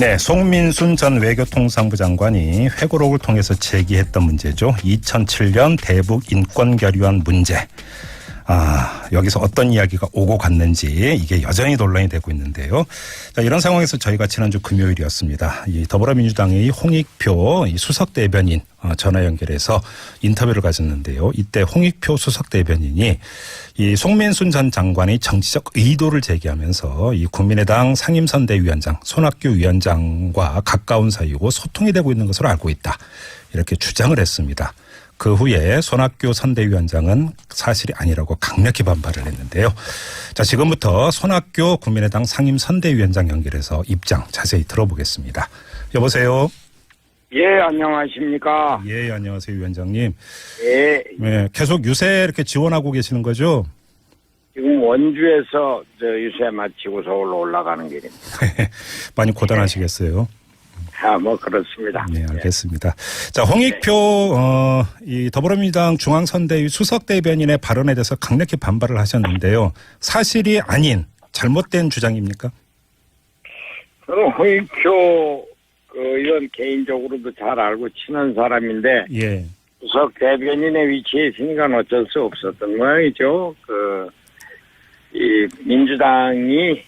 네, 송민순 전 외교통상부 장관이 회고록을 통해서 제기했던 문제죠. 2007년 대북 인권 결의안 문제. 아, 여기서 어떤 이야기가 오고 갔는지 이게 여전히 논란이 되고 있는데요. 자, 이런 상황에서 저희가 지난주 금요일이었습니다. 이 더불어민주당의 홍익표 이 수석 대변인 어, 전화 연결해서 인터뷰를 가졌는데요. 이때 홍익표 수석 대변인이 이 송민순 전 장관의 정치적 의도를 제기하면서 이 국민의당 상임선대위원장 손학규 위원장과 가까운 사이고 소통이 되고 있는 것으로 알고 있다. 이렇게 주장을 했습니다. 그 후에 손학규 선대위원장은 사실이 아니라고 강력히 반발을 했는데요. 자, 지금부터 손학규 국민의당 상임 선대위원장 연결해서 입장 자세히 들어보겠습니다. 여보세요. 예, 안녕하십니까. 예, 안녕하세요, 위원장님. 예, 네, 계속 유세 이렇게 지원하고 계시는 거죠? 지금 원주에서 저 유세 마치고 서울로 올라가는 길입니다. 많이 고단하시겠어요. 아, 뭐 그렇습니다. 네, 알겠습니다. 자, 홍익표 어, 이 더불어민주당 중앙선대위 수석 대변인의 발언에 대해서 강력히 반발을 하셨는데요. 사실이 아닌 잘못된 주장입니까? 저는 홍익표 그 의원 개인적으로도 잘 알고 친한 사람인데 예. 수석 대변인의 위치에 있으니까 어쩔 수 없었던 모양이죠. 그, 이 민주당이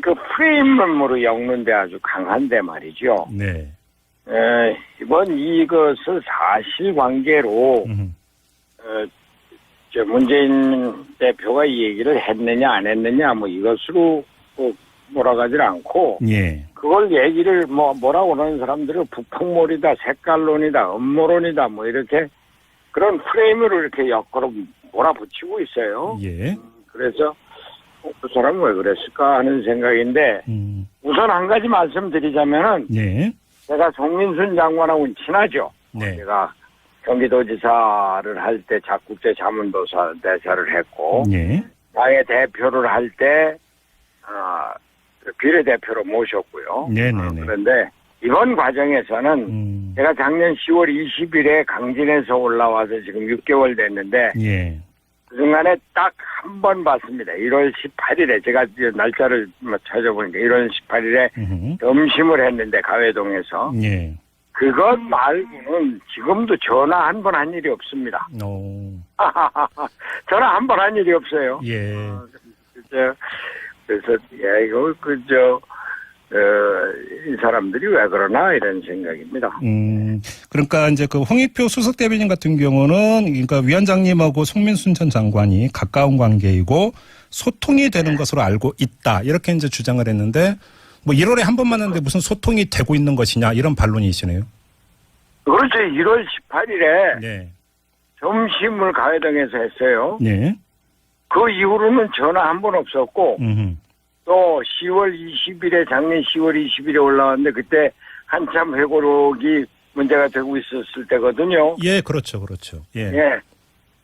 그 프레임으로 엮는데 아주 강한데 말이죠. 네. 에, 이번 이것을 사실관계로 음, 어, 저 문재인 대표가 이 얘기를 했느냐 안 했느냐 뭐 이것으로 꼭 몰아가질 않고 예. 그걸 얘기를 뭐 뭐라고 하는 사람들은 북풍몰이다 색깔론이다 음모론이다 뭐 이렇게 그런 프레임으로 이렇게 엮어로 몰아붙이고 있어요. 예. 그래서 어, 그 사람은 왜 그랬을까 하는 생각인데 음, 우선 한 가지 말씀드리자면은 예. 제가 송민순 장관하고는 친하죠. 네. 제가 경기도지사를 할때 작국제 자문도사 대사를 했고 예. 당의 대표를 할때 아, 비례대표로 모셨고요. 네네네. 어, 그런데 이번 과정에서는 음, 제가 작년 10월 20일에 강진에서 올라와서 지금 6개월 됐는데 예. 그 중간에 딱 한 번 봤습니다. 1월 18일에 제가 날짜를 뭐 찾아보니까 1월 18일에 음흠. 점심을 했는데 가회동에서 예. 그것 말고는 지금도 전화 한 번 한 일이 없습니다. 오. 전화 한 번 한 일이 없어요. 예. 그저 그래서 야 이거 그저 어, 이 사람들이 왜 그러나 이런 생각입니다. 음, 그러니까 이제 그 홍익표 수석 대변인 같은 경우는 그러니까 위원장님하고 송민순 전 장관이 가까운 관계이고 소통이 되는 것으로 알고 있다. 이렇게 이제 주장을 했는데 뭐 1월에 한 번 만났는데 무슨 소통이 되고 있는 것이냐 이런 반론이시네요. 그렇죠. 1월 18일에 네. 점심을 가회동에서 했어요. 네. 그 이후로는 전화 한 번 없었고 음. 또 10월 20일에 작년 10월 20일에 올라왔는데 그때 한참 회고록이 문제가 되고 있었을 때거든요. 예, 그렇죠. 그렇죠. 예. 예.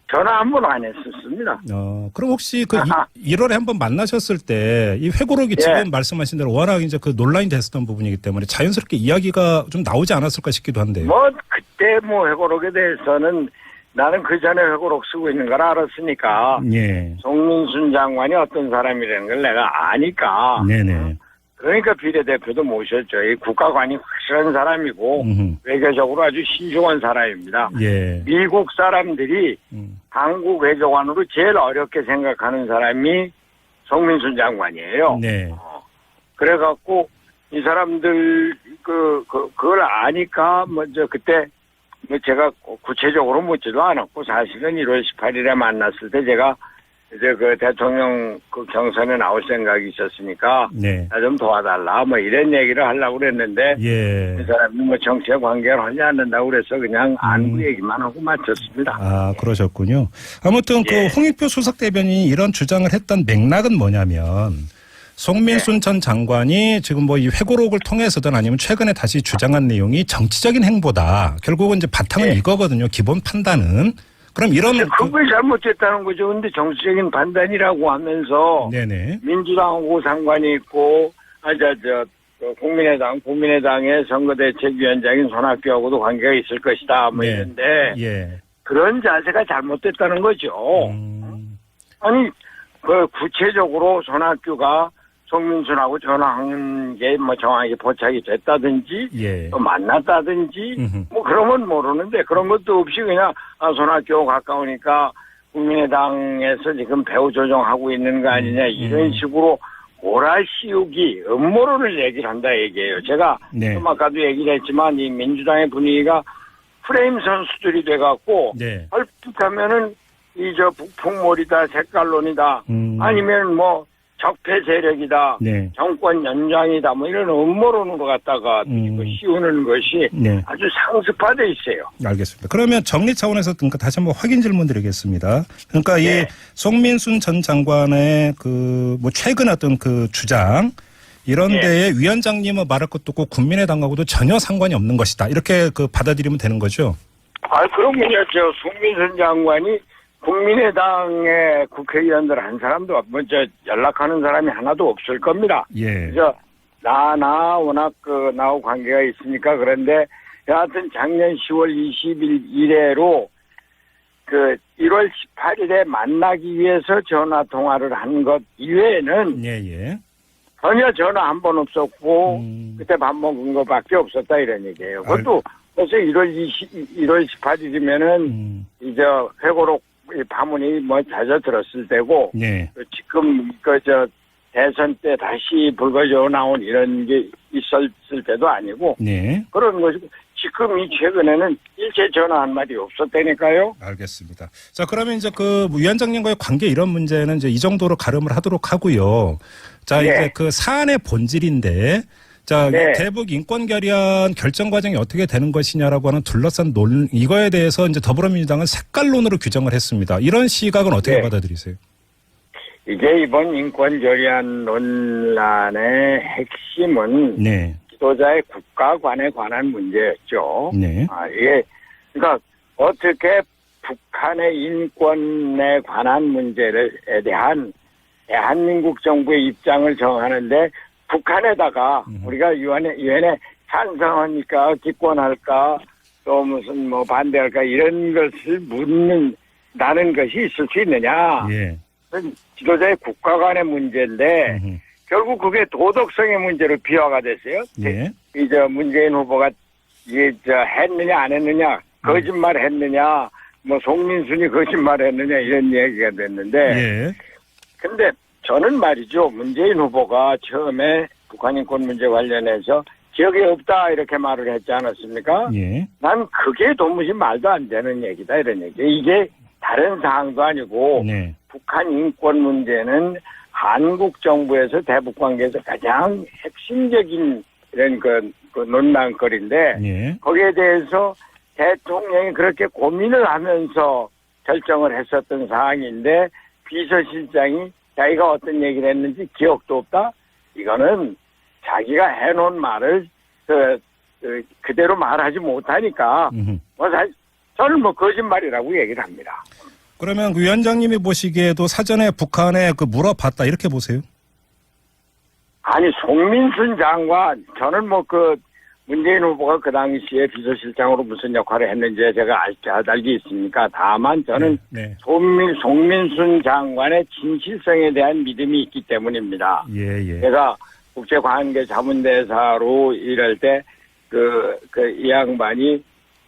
전화 한 번 안 했었습니다. 어, 그럼 혹시 그 1월에 한 번 만나셨을 때 이 회고록이 예. 지금 말씀하신 대로 워낙 이제 그 논란이 됐었던 부분이기 때문에 자연스럽게 이야기가 좀 나오지 않았을까 싶기도 한데요. 뭐 그때 뭐 회고록에 대해서는 나는 그 전에 회고록 쓰고 있는 걸 알았으니까 예. 송민순 장관이 어떤 사람이라는 걸 내가 아니까 네네. 그러니까 비례대표도 모셨죠. 이 국가관이 확실한 사람이고 음흠. 외교적으로 아주 신중한 사람입니다. 예. 미국 사람들이 음. 한국 외교관으로 제일 어렵게 생각하는 사람이 송민순 장관이에요. 네. 그래갖고 이 사람들 그, 그 그걸 아니까 먼저 그때 뭐 제가 구체적으로 묻지도 않았고 사실은 1월 18일에 만났을 때 제가 이제 그 대통령 그 경선에 나올 생각이 있었으니까 네. 나 좀 도와달라 뭐 이런 얘기를 하려고 그랬는데 예. 이 사람이 뭐 정치에 관계를 하지 않는다고 그래서 그냥 안구 음. 얘기만 하고 마쳤습니다. 아, 그러셨군요. 아무튼 그 예. 홍익표 수석 대변인이 이런 주장을 했던 맥락은 뭐냐면 송민순 전 장관이 지금 뭐 이 회고록을 통해서든 아니면 최근에 다시 주장한 내용이 정치적인 행보다. 결국은 이제 바탕은 예. 이거거든요. 기본 판단은. 그럼 이런 그, 그게 잘못됐다는 거죠. 근데 정치적인 판단이라고 하면서 네네. 민주당하고 상관이 있고 아저 저그 국민의당 국민의당의 선거대책위원장인 손학규하고도 관계가 있을 것이다 뭐 네. 이런데 예. 그런 자세가 잘못됐다는 거죠. 음, 아니 그 구체적으로 손학규가 송민순하고 전화한 게 뭐 정확히 포착이 됐다든지 예. 또 만났다든지 음흠. 뭐 그러면 모르는데 그런 것도 없이 그냥 아 손학교 가까우니까 국민의당에서 지금 배후 조정하고 있는 거 아니냐 이런 음. 식으로 씌우기 음모론을 얘기를 한다 얘기예요. 제가 네. 좀 아까도 얘기를 했지만 이 민주당의 분위기가 프레임 선수들이 돼갖고 네. 얼핏하면은 이 저 북풍몰이다 색깔론이다 음. 아니면 뭐 적폐 세력이다 네. 정권 연장이다 뭐 이런 음모론으로 갖다가 음. 이거 씌우는 것이 네. 아주 상습화돼 있어요. 알겠습니다. 그러면 정리 차원에서 그러니까 다시 한번 확인 질문 드리겠습니다. 그러니까 이 네. 송민순 전 장관의 그 뭐 최근 어떤 그 주장 이런 네. 데에 위원장님은 말할 것도 없고 국민의당하고도 전혀 상관이 없는 것이다. 이렇게 그 받아들이면 되는 거죠. 아 그러면요 저 송민선 장관이 국민의당의 국회의원들 한 사람도 먼저 연락하는 사람이 하나도 없을 겁니다. 예. 그래서 나, 나 워낙 그 나하고 관계가 있으니까 그런데 여하튼 작년 10월 20일 이래로 그 1월 18일에 만나기 위해서 전화 통화를 한 것 이외에는 예, 예. 전혀 전화 한 번 없었고 음. 그때 밥 먹은 것밖에 없었다 이런 얘기예요. 그것도 벌써 1월 20, 1월 18일이면은 음. 이제 회고록 이 파문이 뭐 잦아들었을 때고 예. 그 지금 그 저 대선 때 다시 불거져 나온 이런 게 있었을 때도 아니고 네. 그런 것이고 지금 이 최근에는 일체 전화 한 마디 없었다니까요. 알겠습니다. 자, 그러면 이제 그 위원장님과의 관계 이런 문제는 이제 이 정도로 가름을 하도록 하고요. 자, 네. 이제 그 사안의 본질인데 자, 네. 대북 인권 결의안 결정 과정이 어떻게 되는 것이냐라고 하는 둘러싼 논 이거에 대해서 이제 더불어민주당은 색깔론으로 규정을 했습니다. 이런 시각은 어떻게 네. 받아들이세요? 이게 이번 인권 결의안 논란의 핵심은 네. 지도자의 국가관에 관한 문제였죠. 네. 아, 이게, 그러니까, 어떻게 북한의 인권에 관한 문제에 대한 대한민국 정부의 입장을 정하는데, 북한에다가 음. 우리가 유엔에, 유엔에 찬성하니까, 기권할까, 또 무슨 뭐 반대할까, 이런 것을 묻는다는 것이 있을 수 있느냐. 예. 지도자의 국가 간의 문제인데, 음흠. 결국 그게 도덕성의 문제로 비화가 됐어요. 예. 이제 문재인 후보가 저 했느냐 안 했느냐 거짓말 했느냐 뭐 송민순이 거짓말 했느냐 이런 얘기가 됐는데 예. 근데 저는 말이죠 문재인 후보가 처음에 북한 인권 문제 관련해서 기억이 없다 이렇게 말을 했지 않았습니까? 예. 난 그게 도무지 말도 안 되는 얘기다 이런 얘기. 이게 다른 사항도 아니고 네. 북한 인권 문제는 한국 정부에서 대북 관계에서 가장 핵심적인 이런 그, 그 논란거리인데 예. 거기에 대해서 대통령이 그렇게 고민을 하면서 결정을 했었던 사항인데 비서실장이 자기가 어떤 얘기를 했는지 기억도 없다. 이거는 자기가 해놓은 말을 그, 그 그대로 말하지 못하니까. 뭐 사실 저는 뭐 거짓말이라고 얘기를 합니다. 그러면 그 위원장님이 보시기에도 사전에 북한에 그 물어봤다 이렇게 보세요? 아니 송민순 장관 저는 뭐 그 문재인 후보가 그 당시에 비서실장으로 무슨 역할을 했는지 제가 알, 알기 있습니까? 다만 저는 네. 송민, 송민순 장관의 진실성에 대한 믿음이 있기 때문입니다. 예, 예. 제가 국제관계 자문대사로 일할 때 그, 그, 이 양반이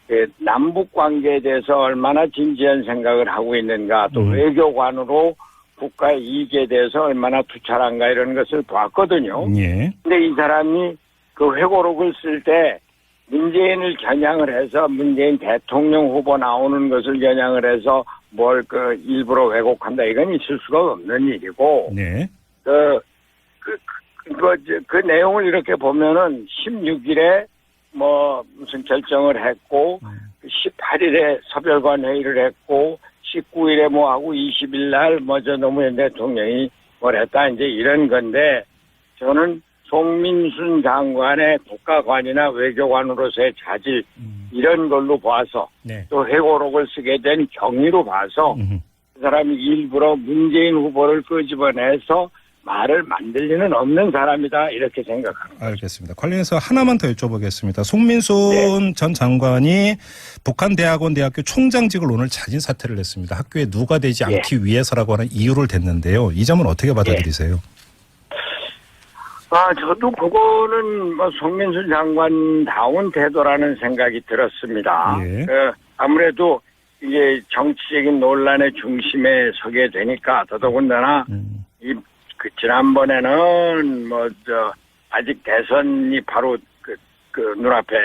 그 남북 관계에 대해서 얼마나 진지한 생각을 하고 있는가, 또 음. 외교관으로 국가의 이익에 대해서 얼마나 투철한가 이런 것을 봤거든요. 예. 근데 이 사람이 그 회고록을 쓸 때 문재인을 겨냥을 해서 문재인 대통령 후보 나오는 것을 겨냥을 해서 뭘 그 일부러 왜곡한다 이건 있을 수가 없는 일이고 네. 그, 그, 그, 그, 저, 그 내용을 이렇게 보면은 16일에 뭐 무슨 결정을 했고 18일에 서별관 회의를 했고 19일에 뭐 하고 20일 날뭐저 노무현 대통령이 뭘 했다 이제 이런 건데 저는 송민순 장관의 국가관이나 외교관으로서의 자질 음, 이런 걸로 봐서 네. 또 회고록을 쓰게 된 경위로 봐서 음흠. 그 사람이 일부러 문재인 후보를 끄집어내서 말을 만들 리는 없는 사람이다 이렇게 생각합니다. 알겠습니다. 관련해서 하나만 더 여쭤보겠습니다. 송민순 전 장관이 북한 대학원 대학교 총장직을 오늘 자진 사퇴를 했습니다. 학교에 누가 되지 예. 않기 위해서라고 하는 이유를 댔는데요. 이 점은 어떻게 받아들이세요? 아, 저도 그거는 뭐 송민수 장관 다운 태도라는 생각이 들었습니다. 예. 그 아무래도 이게 정치적인 논란의 중심에 서게 되니까 더더군다나 음, 이그 지난번에는 뭐 저 아직 대선이 바로 그, 그 눈앞에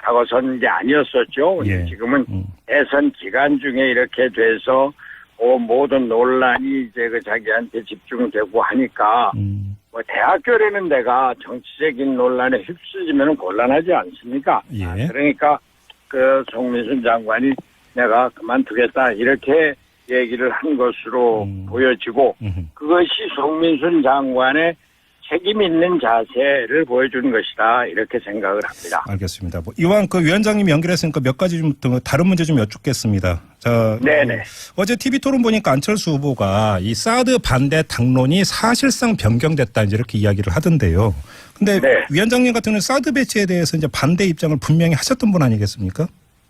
다가선 게 아니었었죠. 예. 지금은 음, 대선 기간 중에 이렇게 돼서 어, 모든 논란이 이제 그 자기한테 집중되고 하니까 음, 뭐 대학교라는 데가 정치적인 논란에 휩쓸리면 곤란하지 않습니까? 예. 아, 그러니까 그 송민순 장관이 내가 그만두겠다 이렇게 얘기를 한 것으로 음. 보여지고 음. 그것이 송민순 장관의 책임 있는 자세를 보여주는 것이다 이렇게 생각을 합니다. 알겠습니다. 뭐 이왕 그 위원장님 연결했으니까 몇 가지 좀더 다른 문제 좀 여쭙겠습니다. 자, 네네. 어, 어제 TV 토론 보니까 안철수 후보가 이 사드 반대 당론이 사실상 변경됐다 이제 이렇게 이야기를 하던데요. 근데 네. 위원장님 같은 경우는 사드 배치에 대해서 이제 반대 입장을 분명히 하셨던 분 아니겠습니까?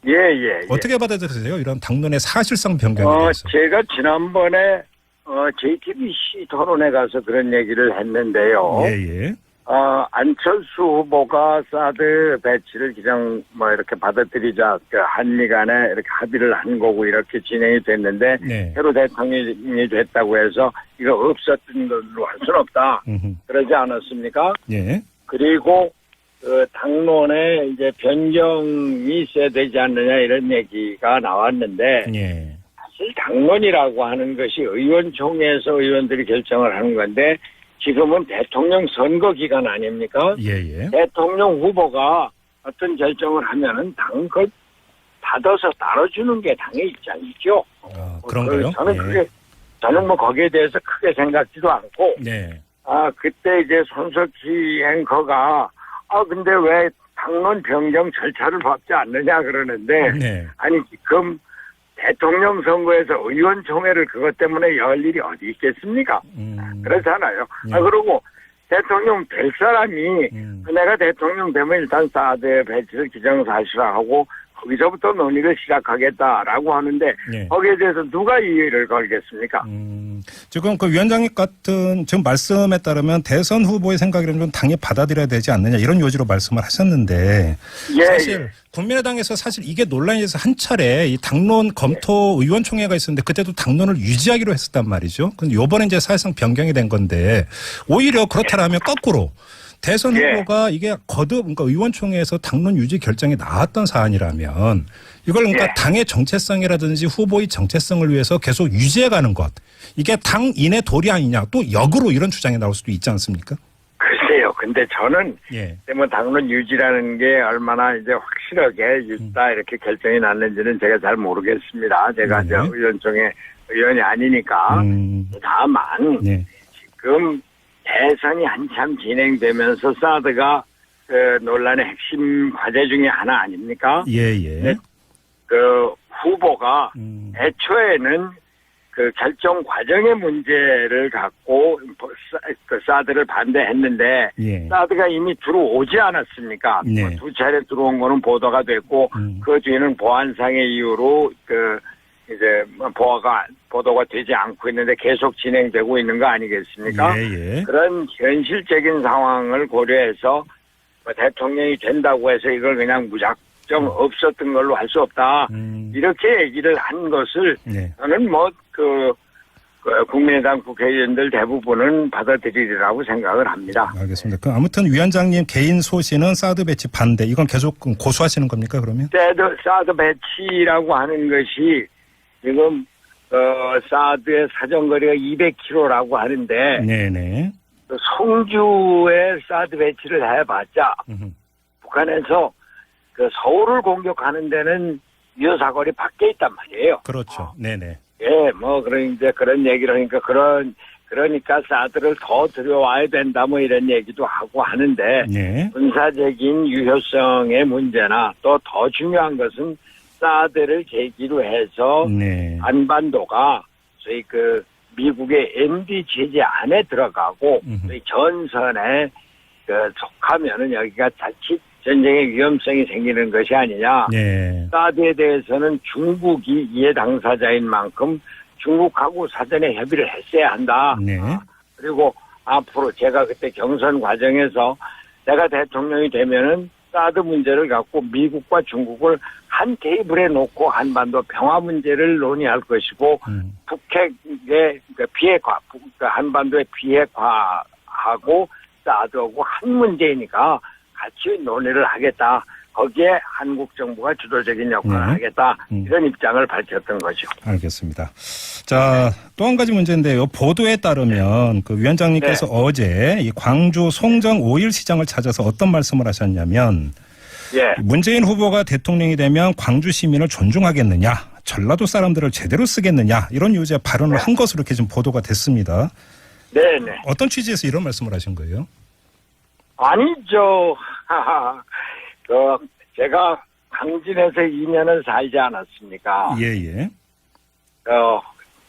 예, 예. 예. 어떻게 받아들이세요? 이런 당론의 사실상 변경에 어, 대해서. 제가 지난번에 어, JTBC 토론에 가서 그런 얘기를 했는데요. 예, 예. 어, 안철수 후보가 사드 배치를 그냥 뭐 이렇게 받아들이자 그 한미 간에 이렇게 합의를 한 거고 이렇게 진행이 됐는데 네. 새로 대통령이 됐다고 해서 이거 없었던 걸로 할 수는 없다. 음흠. 그러지 않았습니까? 예. 그리고 그 당론에 이제 변경이 있어야 되지 않느냐 이런 얘기가 나왔는데 예. 당론이라고 하는 것이 의원총회에서 의원들이 결정을 하는 건데 지금은 대통령 선거 기간 아닙니까? 예, 예. 대통령 후보가 어떤 결정을 하면은 당 그걸 받아서 따라주는 게 당의 입장이죠. 아, 뭐 그런가요? 그 저는 예. 그게 저는 뭐 거기에 대해서 크게 생각지도 않고 네. 아 그때 이제 손석희 앵커가 아 근데 왜 당론 변경 절차를 밟지 않느냐 그러는데 네. 아니 지금 대통령 선거에서 의원총회를 그것 때문에 열 일이 어디 있겠습니까? 음. 그렇잖아요. 네. 아 그리고 대통령 될 사람이 음. 내가 대통령 되면 일단 사드 배치를 기정사실화하고 거기서부터 논의를 시작하겠다라고 하는데 네. 거기에 대해서 누가 이의를 걸겠습니까? 음, 지금 그 위원장님 같은 지금 말씀에 따르면 대선 후보의 생각이라면 좀 당에 받아들여야 되지 않느냐 이런 요지로 말씀을 하셨는데 예, 사실 예. 국민의당에서 사실 이게 논란이 돼서 한 차례 이 당론 검토 의원총회가 있었는데 그때도 당론을 유지하기로 했었단 말이죠. 근데 요번에 이제 사실상 변경이 된 건데 오히려 그렇다라면 거꾸로 대선 예. 후보가 이게 거듭 그러니까 의원총회에서 당론 유지 결정이 나왔던 사안이라면 이걸 그러니까 예. 당의 정체성이라든지 후보의 정체성을 위해서 계속 유지해가는 것 이게 당인의 도리 아니냐 또 역으로 이런 주장이 나올 수도 있지 않습니까? 글쎄요. 근데 저는 예. 뭐 당론 유지라는 게 얼마나 이제 확실하게 유지다 이렇게 결정이 났는지는 제가 잘 모르겠습니다. 제가 네. 이제 의원총회 의원이 아니니까 음, 다만 예. 지금 대선이 한참 진행되면서 사드가 그 논란의 핵심 과제 중에 하나 아닙니까? 예, 예. 네. 그 후보가 음, 애초에는 그 결정 과정의 문제를 갖고 사- 그 사드를 반대했는데 예. 사드가 이미 들어오지 않았습니까? 네. 뭐두 차례 들어온 거는 보도가 됐고 음. 그 뒤에는 보안상의 이유로 그 이제 뭐 보아가 보도가 되지 않고 있는데 계속 진행되고 있는 거 아니겠습니까? 예, 예. 그런 현실적인 상황을 고려해서 뭐 대통령이 된다고 해서 이걸 그냥 무작정 없었던 걸로 할 수 없다. 음, 이렇게 얘기를 한 것을 네. 저는 뭐그 국민의당 국회의원들 대부분은 받아들이리라고 생각을 합니다. 알겠습니다. 그 아무튼 위원장님 개인 소신은 사드 배치 반대. 이건 계속 고수하시는 겁니까 그러면? 사드, 사드 배치라고 하는 것이 지금 어, 사드의 사정거리가 200km라고 하는데 네네. 그 송주에 사드 배치를 해봤자 음흠. 북한에서 그 서울을 공격하는 데는 유효사거리 밖에 있단 말이에요. 그렇죠. 네네. 예, 뭐 그런 이제 그런 얘기를 하니까 그런 그러니까 사드를 더 들여와야 된다 뭐 이런 얘기도 하고 하는데 네. 군사적인 유효성의 문제나 또 더 중요한 것은 사드를 계기로 해서 네. 안반도가 저희 그 미국의 MD 제재 안에 들어가고. 저희 전선에 그 속하면은 여기가 자칫 전쟁의 위험성이 생기는 것이 아니냐. 네. 사드에 대해서는 중국이 이해 당사자인 만큼 중국하고 사전에 협의를 했어야 한다. 네. 아, 그리고 앞으로 제가 그때 경선 과정에서 내가 대통령이 되면은 사드 문제를 갖고 미국과 중국을 한 테이블에 놓고 한반도 평화 문제를 논의할 것이고 음. 북핵의 그 비핵화, 북- 그 한반도의 비핵화하고 사드하고 한 문제이니까 같이 논의를 하겠다. 거기에 한국 정부가 주도적인 역할을 네. 하겠다. 음. 이런 입장을 밝혔던 거죠. 알겠습니다. 자, 또 한 가지 문제인데요. 보도에 따르면 그 위원장님께서 네. 어제 이 광주 송정 오일 시장을 찾아서 어떤 말씀을 하셨냐면 예. 문재인 후보가 대통령이 되면 광주 시민을 존중하겠느냐, 전라도 사람들을 제대로 쓰겠느냐 이런 유지의 발언을 한 것으로 이렇게 좀 보도가 됐습니다. 네 네. 어떤 취지에서 이런 말씀을 하신 거예요? 아니죠. 그, 제가 강진에서 2년을 살지 않았습니까? 예, 예. 어,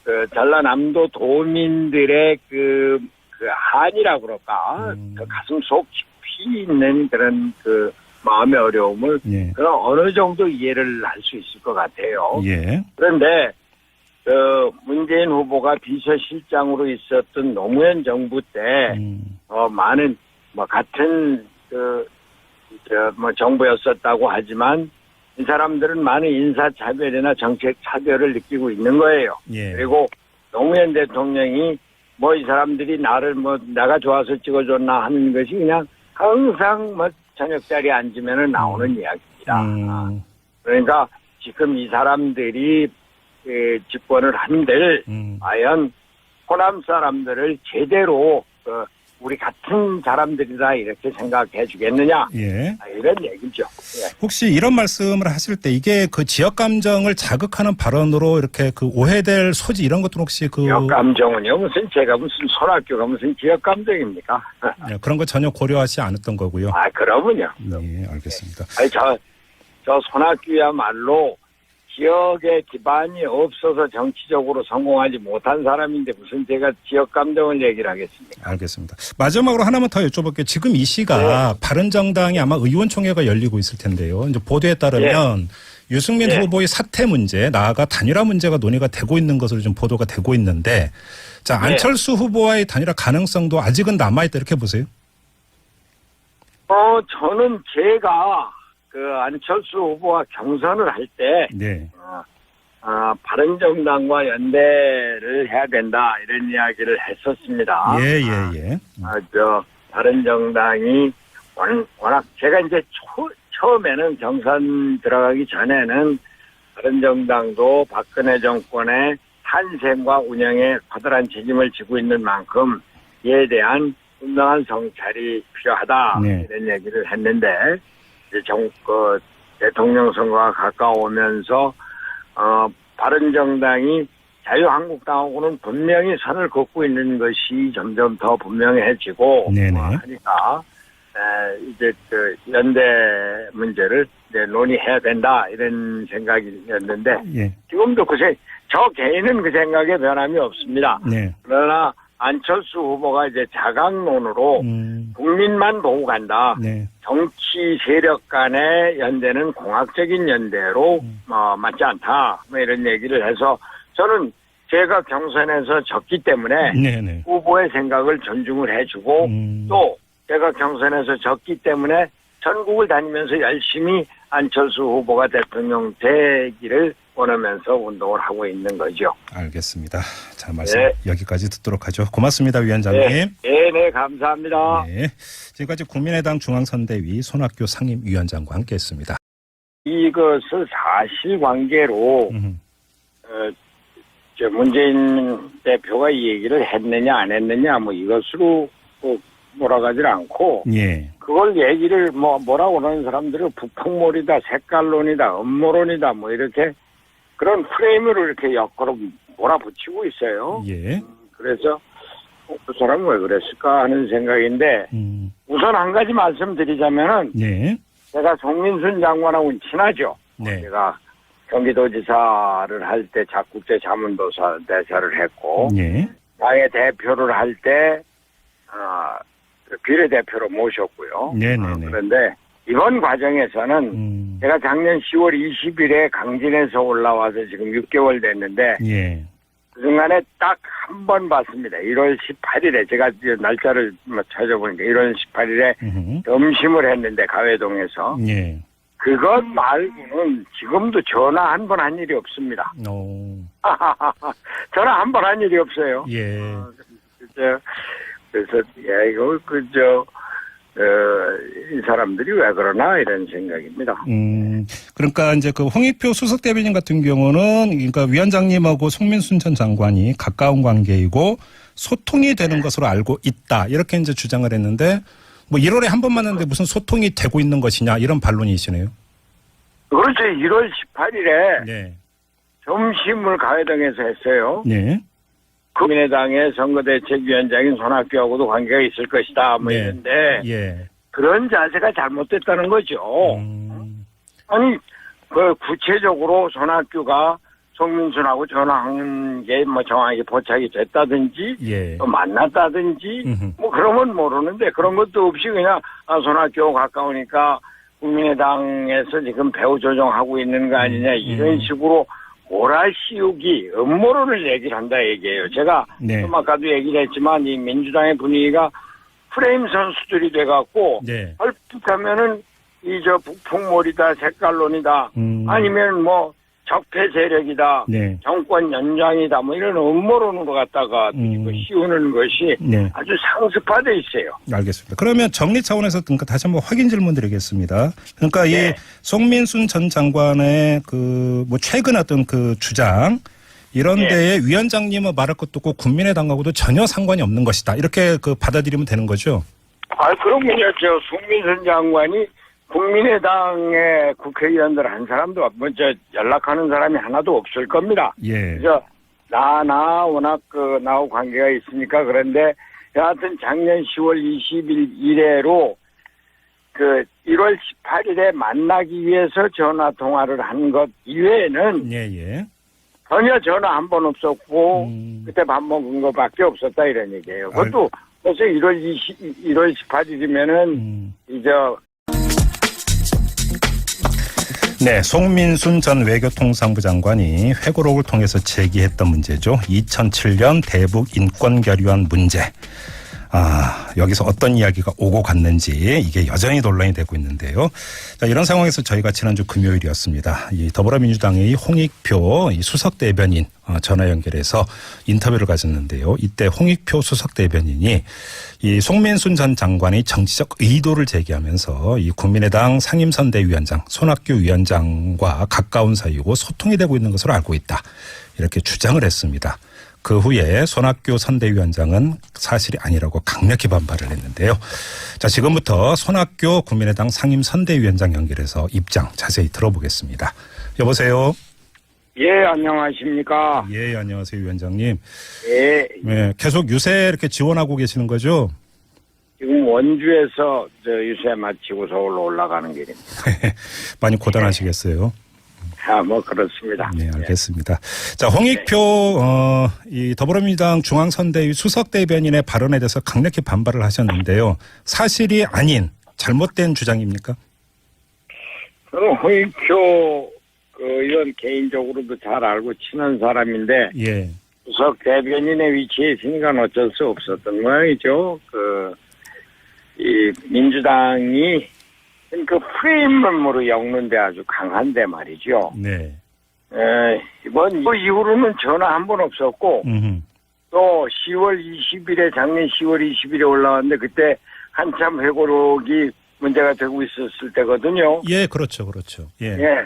그 전라남도 도민들의 그, 그 한이라고 그럴까? 음. 그 가슴 속 깊이 있는 그런 그 마음의 어려움을 예. 그런 어느 정도 이해를 할 수 있을 것 같아요. 예. 그런데 그 문재인 후보가 비서실장으로 있었던 노무현 정부 때 음, 어, 많은, 뭐, 같은, 그, 저, 뭐, 정부였었다고 하지만, 이 사람들은 많은 인사 차별이나 정책 차별을 느끼고 있는 거예요. 예. 그리고 노무현 대통령이 뭐 이 사람들이 나를 뭐 내가 좋아서 찍어줬나 하는 것이 그냥 항상 뭐 저녁 자리에 앉으면 나오는 이야기입니다. 음, 그러니까 지금 이 사람들이 그 집권을 한들 음. 과연 호남 사람들을 제대로 어, 우리 같은 사람들이다 이렇게 생각해 주겠느냐 예. 아, 이런 얘기죠. 예. 혹시 이런 말씀을 하실 때 이게 그 지역 감정을 자극하는 발언으로 이렇게 그 오해될 소지 이런 것들은 혹시 그 지역 감정은요 무슨 제가 무슨 손학규가 무슨 지역 감정입니까? 예, 그런 거 전혀 고려하지 않았던 거고요. 아 그러면요. 네, 알겠습니다. 아니 저 저 손학규야말로 지역에 기반이 없어서 정치적으로 성공하지 못한 사람인데 무슨 제가 지역 감정을 얘기를 하겠습니까? 알겠습니다. 마지막으로 하나만 더 여쭤볼게요. 지금 이 시가 바른정당이 아마 의원총회가 열리고 있을 텐데요. 이제 보도에 따르면 유승민 예. 후보의 사퇴 문제, 나아가 단일화 문제가 논의가 되고 있는 것으로 좀 보도가 되고 있는데, 자 예. 안철수 후보와의 단일화 가능성도 아직은 남아 있다 이렇게 보세요. 어 저는 제가 그 안철수 후보와 경선을 할 때 네, 어, 어, 바른정당과 연대를 해야 된다 이런 이야기를 했었습니다. 예, 예, 예. 아, 저 바른정당이 원- 워낙 제가 이제 초, 처음에는 경선 들어가기 전에는 바른정당도 박근혜 정권의 탄생과 운영에 커다란 책임을 지고 있는 만큼 이에 대한 분명한 성찰이 필요하다 네. 이런 얘기를 했는데 이제 정, 그 대통령 선거가 가까우면서 어, 바른 정당이 자유한국당하고는 분명히 선을 긋고 있는 것이 점점 더 분명해지고 네네. 어, 하니까 에, 이제 그 연대 문제를 이제 논의해야 된다 이런 생각이었는데 예, 지금도 그저 저 개인은 그 생각에 변함이 없습니다. 네. 그러나 안철수 후보가 이제 자강론으로 음, 국민만 보고 간다. 네. 정치 세력 간의 연대는 공학적인 연대로 어, 맞지 않다. 뭐 이런 얘기를 해서 저는 제가 경선에서 졌기 때문에 네, 네. 후보의 생각을 존중을 해주고 음. 또 제가 경선에서 졌기 때문에 전국을 다니면서 열심히 안철수 후보가 대통령 되기를 원하면서 운동을 하고 있는 거죠. 알겠습니다. 자, 말씀 네. 여기까지 듣도록 하죠. 고맙습니다, 위원장님. 네, 네, 네, 감사합니다. 네. 지금까지 국민의당 중앙선대위 손학규 상임위원장과 함께했습니다. 이것을 사실관계로 음, 어, 저 문재인 대표가 이 얘기를 했느냐 안 했느냐 뭐 이것으로 꼭 몰아가질 않고 예, 그걸 얘기를 뭐 뭐라고 하는 사람들은 북풍몰이다 색깔론이다 음모론이다 뭐 이렇게 그런 프레임으로 이렇게 엮어로 몰아붙이고 있어요. 예, 그래서 어, 그 사람은 왜 그랬을까 하는 생각인데 음, 우선 한 가지 말씀드리자면은 예, 제가 송민순 장관하고는 친하죠. 네, 제가 경기도지사를 할 때 작국제 자문도사 대사를 했고 예, 당의 대표를 할때 어, 비례대표로 모셨고요. 네, 네, 어, 네. 그런데 이번 과정에서는 음, 제가 작년 10월 20일에 강진에서 올라와서 지금 6개월 됐는데 예, 그 중간에 딱 한 번 봤습니다. 1월 18일에 제가 날짜를 뭐 찾아보니까 1월 18일에 음흠. 점심을 했는데 가회동에서 예. 그것 말고는 지금도 전화 한 번 한 일이 없습니다. 오. 전화 한 번 한 일이 없어요. 예. 그저 그래서 야 이거 그저 어, 이 사람들이 왜 그러나 이런 생각입니다. 음, 그러니까 이제 그 홍익표 수석 대변인 같은 경우는 그러니까 위원장님하고 송민순 전 장관이 가까운 관계이고 소통이 되는 것으로 알고 있다. 이렇게 이제 주장을 했는데 뭐 1월에 한 번 만났는데 무슨 소통이 되고 있는 것이냐 이런 반론이시네요. 그렇죠. 1월 18일에 네. 점심을 가회동에서 했어요. 네. 국민의당의 선거대책위원장인 손학규하고도 관계가 있을 것이다. 뭐 네. 이런데 예. 그런 자세가 잘못됐다는 거죠. 음, 아니 그 구체적으로 손학규가 송민순하고 전화한 게 뭐 정확하게 포착이 됐다든지 예. 또 만났다든지 음흠. 뭐 그런 건 모르는데 그런 것도 없이 그냥 아 손학규 가까우니까 국민의당에서 지금 배후 조정하고 있는 거 아니냐 이런 음. 식으로 몰아씌우기 음모론을 얘기를 한다 얘기예요. 제가 네. 좀 아까도 얘기를 했지만 이 민주당의 분위기가 프레임 선수들이 돼갖고 네. 얼핏하면은 이 저 북풍몰이다 색깔론이다 음. 아니면 뭐 적폐 세력이다 네. 정권 연장이다 뭐 이런 음모론으로 갖다가 음. 그 씌우는 것이 네. 아주 상습화돼 있어요. 알겠습니다. 그러면 정리 차원에서 그러니까 다시 한번 확인 질문 드리겠습니다. 그러니까 이 네. 송민순 전 장관의 그 뭐 최근 어떤 그 주장 이런 네. 데에 위원장님은 말할 것도 없고 국민의당하고도 전혀 상관이 없는 것이다. 이렇게 그 받아들이면 되는 거죠. 아 그러면요 저 송민선 장관이 국민의당의 국회의원들 한 사람도 먼저 연락하는 사람이 하나도 없을 겁니다. 예. 그래서 나, 나 워낙 그 나하고 관계가 있으니까 그런데 여하튼 작년 10월 20일 이래로 그 1월 18일에 만나기 위해서 전화 통화를 한 것 이외에는 예, 예. 전혀 전화 한 번 없었고 음. 그때 밥 먹은 거밖에 없었다 이런 얘기예요. 그것도 벌써 1월 20, 1월 18일이면은 음. 이제 네, 송민순 전 외교통상부 장관이 회고록을 통해서 제기했던 문제죠. 2007년 대북 인권 결의안 문제. 아, 여기서 어떤 이야기가 오고 갔는지 이게 여전히 논란이 되고 있는데요. 자, 이런 상황에서 저희가 지난주 금요일이었습니다. 이 더불어민주당의 홍익표 이 수석 대변인 어, 전화 연결해서 인터뷰를 가졌는데요. 이때 홍익표 수석 대변인이 이 송민순 전 장관의 정치적 의도를 제기하면서 이 국민의당 상임선대위원장 손학규 위원장과 가까운 사이고 소통이 되고 있는 것으로 알고 있다. 이렇게 주장을 했습니다. 그 후에 손학규 선대위원장은 사실이 아니라고 강력히 반발을 했는데요. 자, 지금부터 손학규 국민의당 상임 선대위원장 연결해서 입장 자세히 들어보겠습니다. 여보세요. 예 안녕하십니까 예, 안녕하세요, 위원장님. 예 네, 계속 유세 이렇게 지원하고 계시는 거죠? 지금 원주에서 저 유세 마치고 서울로 올라가는 길입니다. 많이 고단하시겠어요? 아, 뭐 그렇습니다. 네, 알겠습니다. 자, 홍익표 어, 이 더불어민주당 중앙선대위 수석 대변인의 발언에 대해서 강력히 반발을 하셨는데요. 사실이 아닌 잘못된 주장입니까? 저는 홍익표 그 의원 개인적으로도 잘 알고 친한 사람인데 예. 수석 대변인의 위치에 있으니까 어쩔 수 없었던 모양이죠. 그, 이 민주당이 그 프레임으로 엮는데 아주 강한데 말이죠. 네. 에, 이번 그 이후로는 전화 한 번 없었고 음흠. 또 10월 20일에 작년 10월 20일에 올라왔는데 그때 한참 회고록이 문제가 되고 있었을 때거든요. 예, 그렇죠, 그렇죠. 예. 예.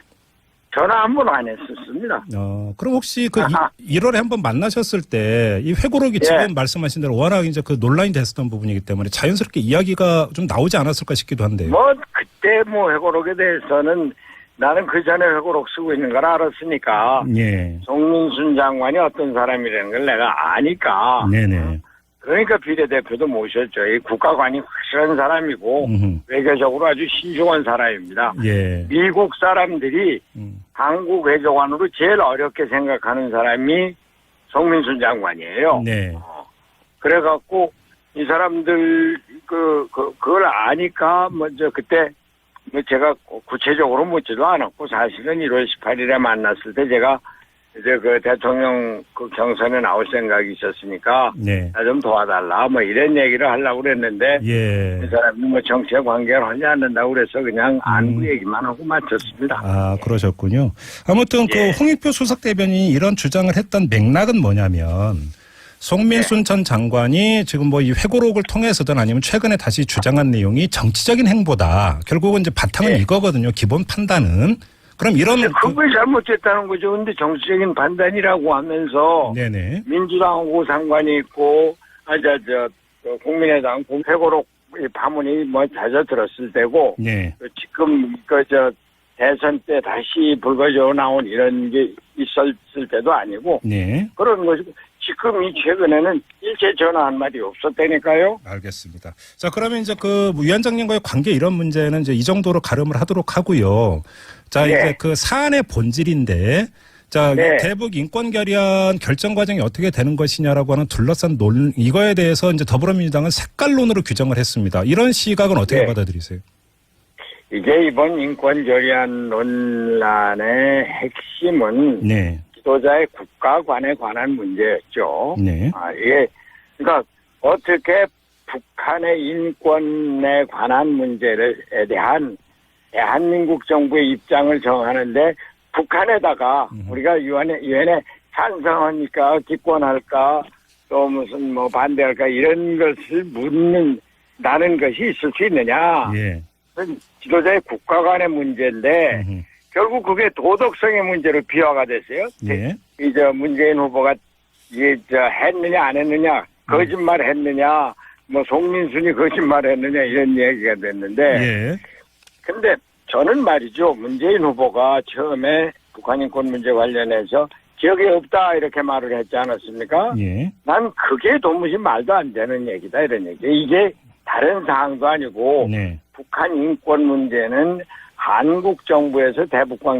전화 한 번 안 했었습니다. 어, 그럼 혹시 그 1월에 한 번 만나셨을 때 이 회고록이 예. 지금 말씀하신 대로 워낙 이제 그 논란이 됐었던 부분이기 때문에 자연스럽게 이야기가 좀 나오지 않았을까 싶기도 한데요. 뭐 그 때뭐 회고록에 대해서는 나는 그 전에 회고록 쓰고 있는 걸 알았으니까 예. 송민순 장관이 어떤 사람이라는 걸 내가 아니까 네네. 그러니까 비례대표도 모셨죠. 이 국가관이 확실한 사람이고 음흠. 외교적으로 아주 신중한 사람입니다. 예. 미국 사람들이 음. 한국 외교관으로 제일 어렵게 생각하는 사람이 송민순 장관이에요. 네. 그래갖고 이 사람들 그, 그 그걸 아니까 먼저 그때 뭐 제가 구체적으로 묻지도 않았고 사실은 1월 18일에 만났을 때 제가 이제 그 대통령 그 경선에 나올 생각이 있었으니까 네. 나 좀 도와달라 뭐 이런 얘기를 하려고 그랬는데 예. 그 사람이 뭐 정치에 관계를 하지 않는다고 그래서 그냥 안구 음. 얘기만 하고 마쳤습니다. 아, 그러셨군요. 아무튼 그 예. 홍익표 수석 대변인이 이런 주장을 했던 맥락은 뭐냐면 송민순 전 장관이 지금 뭐 이 회고록을 통해서든 아니면 최근에 다시 주장한 내용이 정치적인 행보다. 결국은 이제 바탕은 예. 이거거든요. 기본 판단은. 그럼 이런 그- 그걸 잘못했다는 거죠. 근데 정치적인 판단이라고 하면서 네네. 민주당하고 상관이 있고 아저저 국민의당 공회고록 이 파문이 뭐 잦아들었을 때고 네. 그 지금 그저 대선 때 다시 불거져 나온 이런 게 있었을 때도 아니고 네. 그런 것이고 지금 이 최근에는 일체 전화 한 마디 없었다니까요. 알겠습니다. 자, 그러면 이제 그 위원장님과의 관계 이런 문제는 이제 이 정도로 가름을 하도록 하고요. 자, 네. 이제 그 사안의 본질인데 자, 네. 대북 인권 결의안 결정 과정이 어떻게 되는 것이냐라고 하는 둘러싼 논 이거에 대해서 이제 더불어민주당은 색깔론으로 규정을 했습니다. 이런 시각은 어떻게 네. 받아들이세요? 이게 이번 인권 결의안 논란의 핵심은 네. 지도자의 국가관에 관한 문제였죠. 네. 아, 이게, 그러니까, 어떻게 북한의 인권에 관한 문제에 대한 대한민국 정부의 입장을 정하는데, 북한에다가 음. 우리가 유엔에, 유엔에 찬성하니까 기권할까, 또 무슨 뭐 반대할까, 이런 것을 묻는다는 것이 있을 수 있느냐. 예. 지도자의 국가 간의 문제인데, 음흠. 결국 그게 도덕성의 문제로 비화가 됐어요. 예. 이제 문재인 후보가 이게 저 했느냐 안 했느냐 거짓말 했느냐 뭐 송민순이 거짓말 했느냐 이런 얘기가 됐는데 예. 근데 저는 말이죠 문재인 후보가 처음에 북한 인권 문제 관련해서 기억이 없다 이렇게 말을 했지 않았습니까? 예. 난 그게 도무지 말도 안 되는 얘기다 이런 얘기. 이게 다른 사항도 아니고 네. 북한 인권 문제는 한국 정부에서 대북 관계